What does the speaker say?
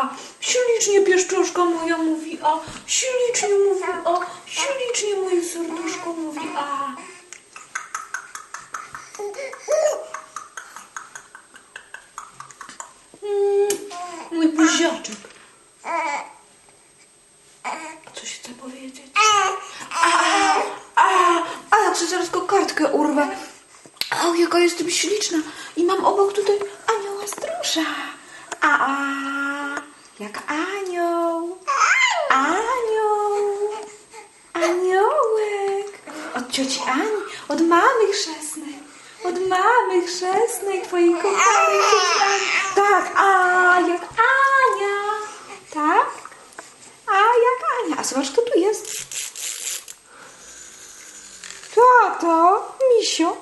a, ślicznie mówi, a, ślicznie moje serduszko mówi, a. Mm, mój buziaczek. Coś chce powiedzieć? A, a, a, ja ci zaraz kokardkę urwę. O, jaka jestem śliczna. I mam obok tutaj anioła stróża. A, a, jak anioł. Anioł. Aniołek. Od cioci Ani, od mamy chrzestnej. Od mamy chrzestnej, twojej kochanej cioci Ani. Tak, a, jak Ania. Tak? A, jak Ania. A zobacz, kto tu jest. Tato, misio,